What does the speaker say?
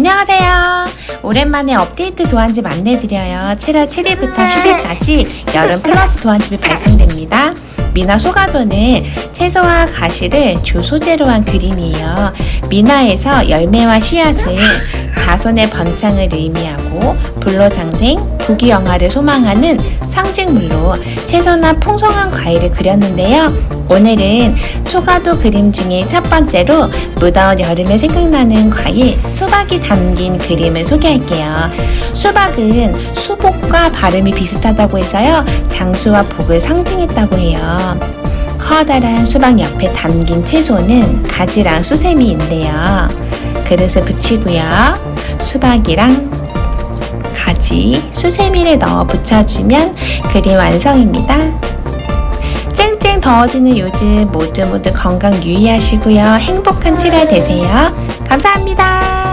안녕하세요. 오랜만에 업데이트 도안집 안내드려요. 7월 7일부터 10일까지 여름 플러스 도안집이 발송됩니다. 미나 소가도는 채소와 가시를 주 소재로 한 그림이에요. 미나에서 열매와 씨앗은 자손의 번창을 의미하고 불로장생, 부귀영화를 소망하는 상징물로 채소나 풍성한 과일을 그렸는데요. 오늘은 소가도 그림 중에 첫 번째로 무더운 여름에 생각나는 과일 수박이 담긴 그림을 소개할게요. 수박은 수복과 발음이 비슷하다고 해서요. 장수와 복을 상징했다고 해요. 커다란 수박 옆에 담긴 채소는 가지랑 수세미인데요. 그릇에 붙이고요. 수박이랑 가지, 수세미를 넣어 붙여주면 그림 완성입니다. 쨍쨍 더워지는 요즘 모두 모두 건강 유의하시고요. 행복한 7월 되세요. 감사합니다.